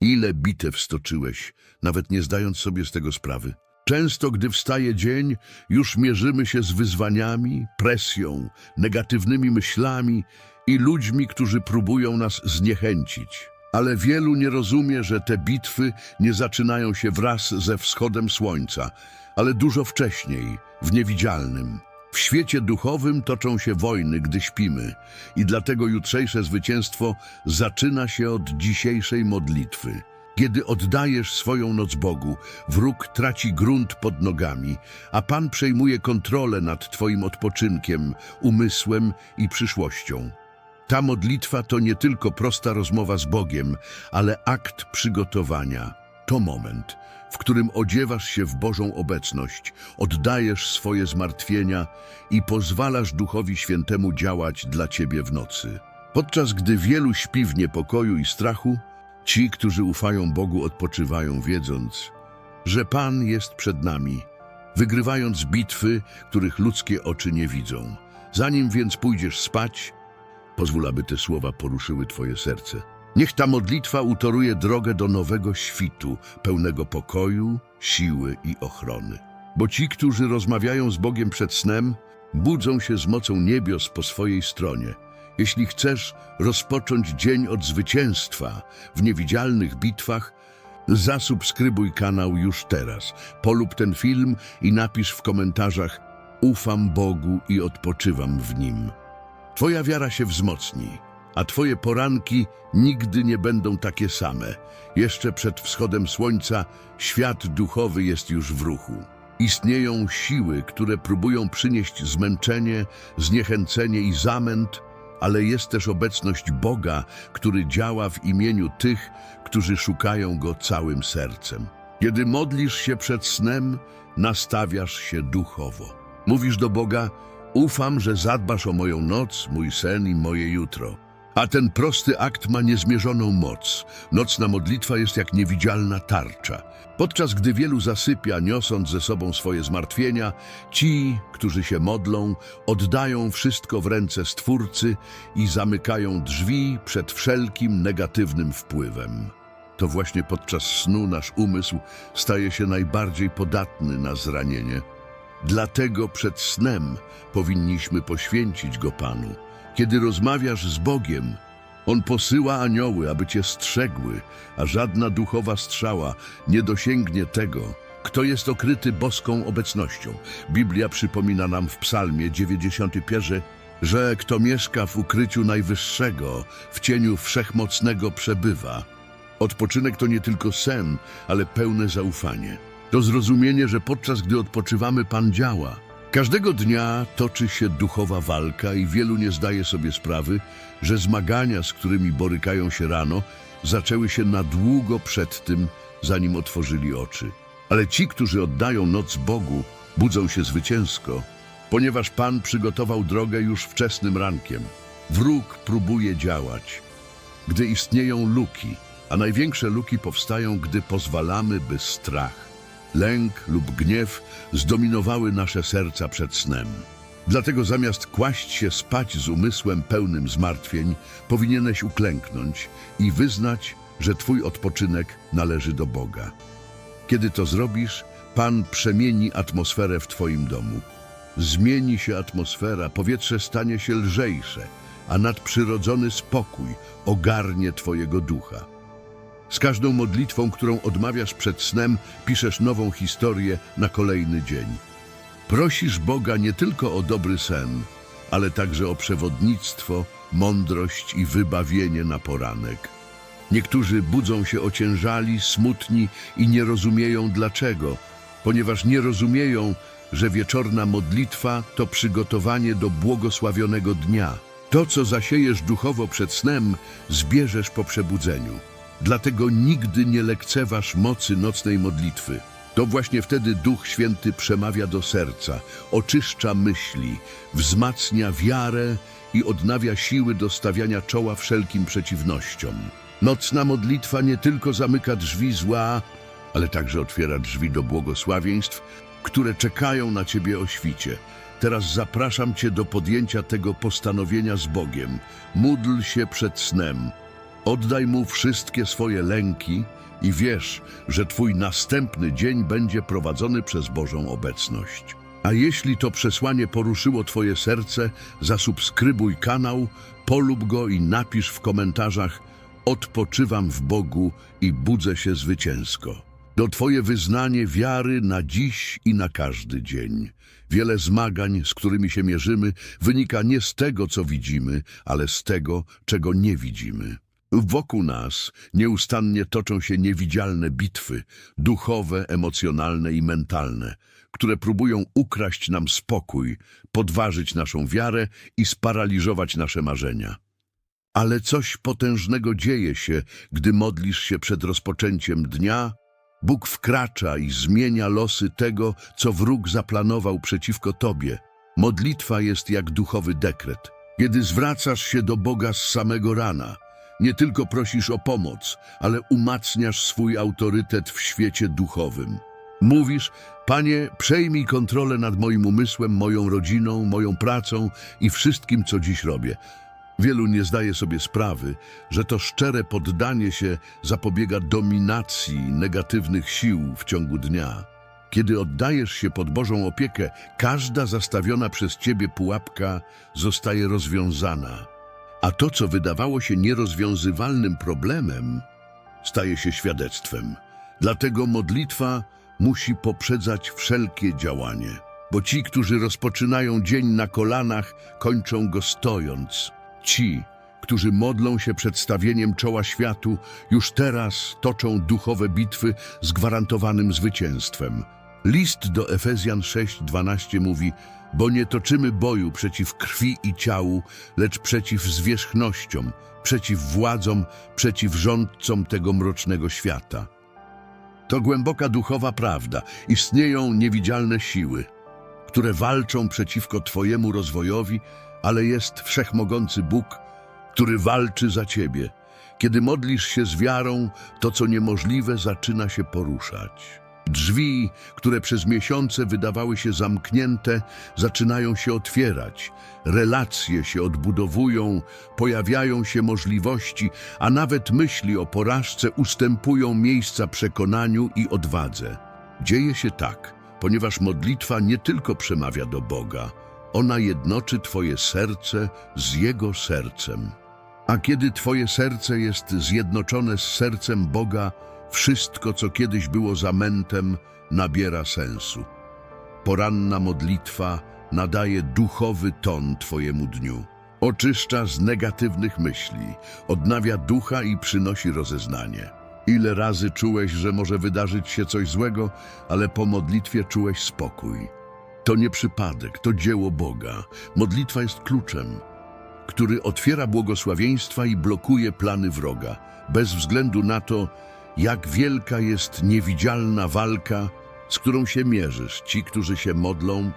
Ile bitew stoczyłeś, nawet nie zdając sobie z tego sprawy. Często, gdy wstaje dzień, już mierzymy się z wyzwaniami, presją, negatywnymi myślami i ludźmi, którzy próbują nas zniechęcić. Ale wielu nie rozumie, że te bitwy nie zaczynają się wraz ze wschodem słońca, ale dużo wcześniej, w niewidzialnym. W świecie duchowym toczą się wojny, gdy śpimy i dlatego jutrzejsze zwycięstwo zaczyna się od dzisiejszej modlitwy. Kiedy oddajesz swoją noc Bogu, wróg traci grunt pod nogami, a Pan przejmuje kontrolę nad Twoim odpoczynkiem, umysłem i przyszłością. Ta modlitwa to nie tylko prosta rozmowa z Bogiem, ale akt przygotowania. To moment, w którym odziewasz się w Bożą obecność, oddajesz swoje zmartwienia i pozwalasz Duchowi Świętemu działać dla Ciebie w nocy. Podczas gdy wielu śpi w niepokoju i strachu, ci, którzy ufają Bogu, odpoczywają, wiedząc, że Pan jest przed nami, wygrywając bitwy, których ludzkie oczy nie widzą. Zanim więc pójdziesz spać, Pozwól, aby te słowa poruszyły Twoje serce. Niech ta modlitwa utoruje drogę do nowego świtu, pełnego pokoju, siły i ochrony. Bo ci, którzy rozmawiają z Bogiem przed snem, budzą się z mocą niebios po swojej stronie. Jeśli chcesz rozpocząć dzień od zwycięstwa w niewidzialnych bitwach, zasubskrybuj kanał już teraz. Polub ten film i napisz w komentarzach Ufam Bogu i odpoczywam w Nim. Twoja wiara się wzmocni, a Twoje poranki nigdy nie będą takie same. Jeszcze przed wschodem słońca świat duchowy jest już w ruchu. Istnieją siły, które próbują przynieść zmęczenie, zniechęcenie i zamęt, ale jest też obecność Boga, który działa w imieniu tych, którzy szukają Go całym sercem. Kiedy modlisz się przed snem, nastawiasz się duchowo. Mówisz do Boga, Ufam, że zadbasz o moją noc, mój sen i moje jutro. A ten prosty akt ma niezmierzoną moc. Nocna modlitwa jest jak niewidzialna tarcza. Podczas gdy wielu zasypia, niosąc ze sobą swoje zmartwienia, ci, którzy się modlą, oddają wszystko w ręce Stwórcy i zamykają drzwi przed wszelkim negatywnym wpływem. To właśnie podczas snu nasz umysł staje się najbardziej podatny na zranienie. Dlatego przed snem powinniśmy poświęcić go Panu. Kiedy rozmawiasz z Bogiem, On posyła anioły, aby cię strzegły, a żadna duchowa strzała nie dosięgnie tego, kto jest okryty boską obecnością. Biblia przypomina nam w psalmie 91, że kto mieszka w ukryciu Najwyższego, w cieniu Wszechmocnego przebywa. Odpoczynek to nie tylko sen, ale pełne zaufanie. To zrozumienie, że podczas gdy odpoczywamy, Pan działa. Każdego dnia toczy się duchowa walka i wielu nie zdaje sobie sprawy, że zmagania, z którymi borykają się rano, zaczęły się na długo przed tym, zanim otworzyli oczy. Ale ci, którzy oddają noc Bogu, budzą się zwycięsko, ponieważ Pan przygotował drogę już wczesnym rankiem. Wróg próbuje działać, gdy istnieją luki, a największe luki powstają, gdy pozwalamy, by strach, lęk lub gniew zdominowały nasze serca przed snem. Dlatego zamiast kłaść się spać z umysłem pełnym zmartwień, powinieneś uklęknąć i wyznać, że Twój odpoczynek należy do Boga. Kiedy to zrobisz, Pan przemieni atmosferę w Twoim domu. Zmieni się atmosfera, powietrze stanie się lżejsze, a nadprzyrodzony spokój ogarnie Twojego ducha. Z każdą modlitwą, którą odmawiasz przed snem, piszesz nową historię na kolejny dzień. Prosisz Boga nie tylko o dobry sen, ale także o przewodnictwo, mądrość i wybawienie na poranek. Niektórzy budzą się ociężali, smutni i nie rozumieją dlaczego, ponieważ nie rozumieją, że wieczorna modlitwa to przygotowanie do błogosławionego dnia. To, co zasiejesz duchowo przed snem, zbierzesz po przebudzeniu. Dlatego nigdy nie lekceważ mocy nocnej modlitwy. To właśnie wtedy Duch Święty przemawia do serca, oczyszcza myśli, wzmacnia wiarę i odnawia siły do stawiania czoła wszelkim przeciwnościom. Nocna modlitwa nie tylko zamyka drzwi zła, ale także otwiera drzwi do błogosławieństw, które czekają na Ciebie o świcie. Teraz zapraszam Cię do podjęcia tego postanowienia z Bogiem. Módl się przed snem. Oddaj mu wszystkie swoje lęki i wiesz, że twój następny dzień będzie prowadzony przez Bożą obecność. A jeśli to przesłanie poruszyło twoje serce, zasubskrybuj kanał, polub go i napisz w komentarzach Odpoczywam w Bogu i budzę się zwycięsko. To twoje wyznanie wiary na dziś i na każdy dzień. Wiele zmagań, z którymi się mierzymy, wynika nie z tego, co widzimy, ale z tego, czego nie widzimy. Wokół nas nieustannie toczą się niewidzialne bitwy, duchowe, emocjonalne i mentalne, które próbują ukraść nam spokój, podważyć naszą wiarę i sparaliżować nasze marzenia. Ale coś potężnego dzieje się, gdy modlisz się przed rozpoczęciem dnia. Bóg wkracza i zmienia losy tego, co wróg zaplanował przeciwko tobie. Modlitwa jest jak duchowy dekret. Kiedy zwracasz się do Boga z samego rana, nie tylko prosisz o pomoc, ale umacniasz swój autorytet w świecie duchowym. Mówisz, Panie, przejmij kontrolę nad moim umysłem, moją rodziną, moją pracą i wszystkim, co dziś robię. Wielu nie zdaje sobie sprawy, że to szczere poddanie się zapobiega dominacji negatywnych sił w ciągu dnia. Kiedy oddajesz się pod Bożą opiekę, każda zastawiona przez Ciebie pułapka zostaje rozwiązana. A to, co wydawało się nierozwiązywalnym problemem, staje się świadectwem. Dlatego modlitwa musi poprzedzać wszelkie działanie. Bo ci, którzy rozpoczynają dzień na kolanach, kończą go stojąc. Ci, którzy modlą się przedstawieniem czoła światu, już teraz toczą duchowe bitwy z gwarantowanym zwycięstwem. List do Efezjan 6:12 mówi: Bo nie toczymy boju przeciw krwi i ciału, lecz przeciw zwierzchnościom, przeciw władzom, przeciw rządcom tego mrocznego świata. To głęboka duchowa prawda. Istnieją niewidzialne siły, które walczą przeciwko Twojemu rozwojowi, ale jest wszechmogący Bóg, który walczy za Ciebie. Kiedy modlisz się z wiarą, to co niemożliwe zaczyna się poruszać. Drzwi, które przez miesiące wydawały się zamknięte, zaczynają się otwierać, relacje się odbudowują, pojawiają się możliwości, a nawet myśli o porażce ustępują miejsca przekonaniu i odwadze. Dzieje się tak, ponieważ modlitwa nie tylko przemawia do Boga, ona jednoczy Twoje serce z Jego sercem. A kiedy Twoje serce jest zjednoczone z sercem Boga, wszystko, co kiedyś było zamętem, nabiera sensu. Poranna modlitwa nadaje duchowy ton Twojemu dniu. Oczyszcza z negatywnych myśli, odnawia ducha i przynosi rozeznanie. Ile razy czułeś, że może wydarzyć się coś złego, ale po modlitwie czułeś spokój. To nie przypadek, to dzieło Boga. Modlitwa jest kluczem, który otwiera błogosławieństwa i blokuje plany wroga, bez względu na to, jak wielka jest niewidzialna walka, z którą się mierzysz. Ci, którzy się modlą,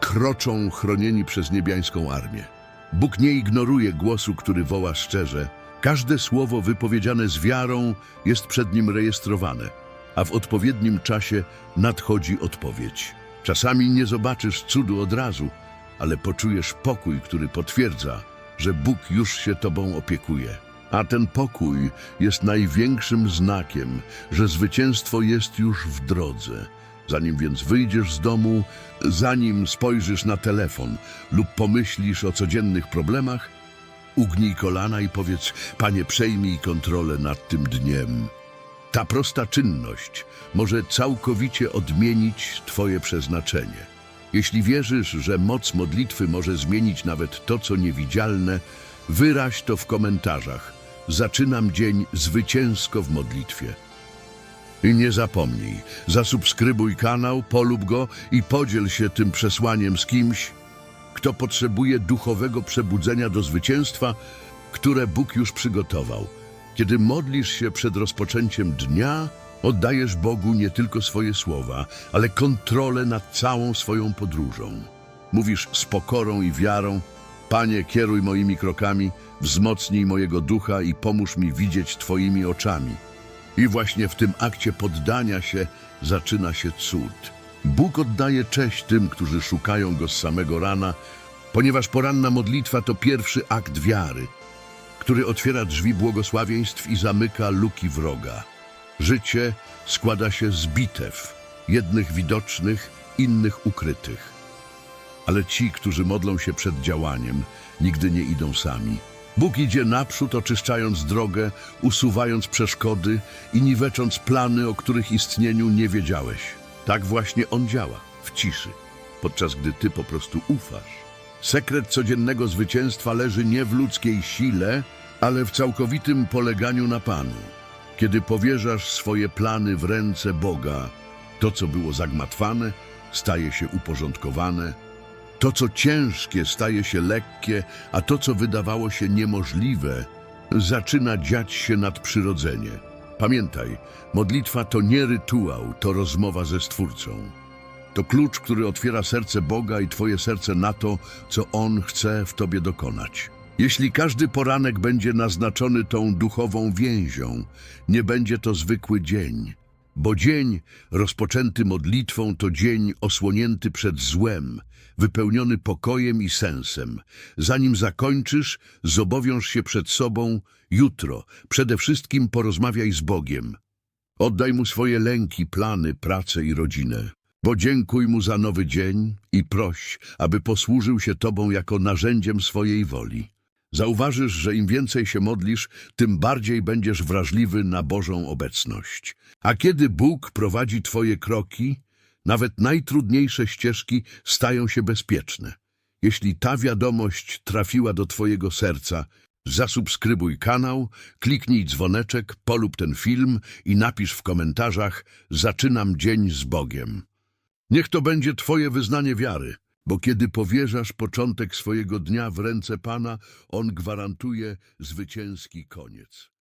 kroczą chronieni przez niebiańską armię. Bóg nie ignoruje głosu, który woła szczerze. Każde słowo wypowiedziane z wiarą jest przed nim rejestrowane, a w odpowiednim czasie nadchodzi odpowiedź. Czasami nie zobaczysz cudu od razu, ale poczujesz pokój, który potwierdza, że Bóg już się tobą opiekuje. A ten pokój jest największym znakiem, że zwycięstwo jest już w drodze. Zanim więc wyjdziesz z domu, zanim spojrzysz na telefon lub pomyślisz o codziennych problemach, ugnij kolana i powiedz: Panie, przejmij kontrolę nad tym dniem. Ta prosta czynność może całkowicie odmienić Twoje przeznaczenie. Jeśli wierzysz, że moc modlitwy może zmienić nawet to, co niewidzialne, wyraź to w komentarzach. Zaczynam dzień zwycięsko w modlitwie. I nie zapomnij, zasubskrybuj kanał, polub go i podziel się tym przesłaniem z kimś, kto potrzebuje duchowego przebudzenia do zwycięstwa, które Bóg już przygotował. Kiedy modlisz się przed rozpoczęciem dnia, oddajesz Bogu nie tylko swoje słowa, ale kontrolę nad całą swoją podróżą. Mówisz z pokorą i wiarą, Panie, kieruj moimi krokami, wzmocnij mojego ducha i pomóż mi widzieć Twoimi oczami. I właśnie w tym akcie poddania się zaczyna się cud. Bóg oddaje cześć tym, którzy szukają Go z samego rana, ponieważ poranna modlitwa to pierwszy akt wiary, który otwiera drzwi błogosławieństw i zamyka luki wroga. Życie składa się z bitew, jednych widocznych, innych ukrytych. Ale ci, którzy modlą się przed działaniem, nigdy nie idą sami. Bóg idzie naprzód, oczyszczając drogę, usuwając przeszkody i niwecząc plany, o których istnieniu nie wiedziałeś. Tak właśnie On działa, w ciszy, podczas gdy Ty po prostu ufasz. Sekret codziennego zwycięstwa leży nie w ludzkiej sile, ale w całkowitym poleganiu na Panu. Kiedy powierzasz swoje plany w ręce Boga, to, co było zagmatwane, staje się uporządkowane, to, co ciężkie, staje się lekkie, a to, co wydawało się niemożliwe, zaczyna dziać się nadprzyrodzenie. Pamiętaj, modlitwa to nie rytuał, to rozmowa ze Stwórcą. To klucz, który otwiera serce Boga i Twoje serce na to, co On chce w Tobie dokonać. Jeśli każdy poranek będzie naznaczony tą duchową więzią, nie będzie to zwykły dzień, bo dzień rozpoczęty modlitwą to dzień osłonięty przed złem, wypełniony pokojem i sensem. Zanim zakończysz, zobowiąż się przed sobą jutro. Przede wszystkim porozmawiaj z Bogiem. Oddaj Mu swoje lęki, plany, pracę i rodzinę. Podziękuj Mu za nowy dzień i proś, aby posłużył się Tobą jako narzędziem swojej woli. Zauważysz, że im więcej się modlisz, tym bardziej będziesz wrażliwy na Bożą obecność. A kiedy Bóg prowadzi Twoje kroki, nawet najtrudniejsze ścieżki stają się bezpieczne. Jeśli ta wiadomość trafiła do Twojego serca, zasubskrybuj kanał, kliknij dzwoneczek, polub ten film i napisz w komentarzach Zaczynam dzień z Bogiem. Niech to będzie Twoje wyznanie wiary, bo kiedy powierzasz początek swojego dnia w ręce Pana, On gwarantuje zwycięski koniec.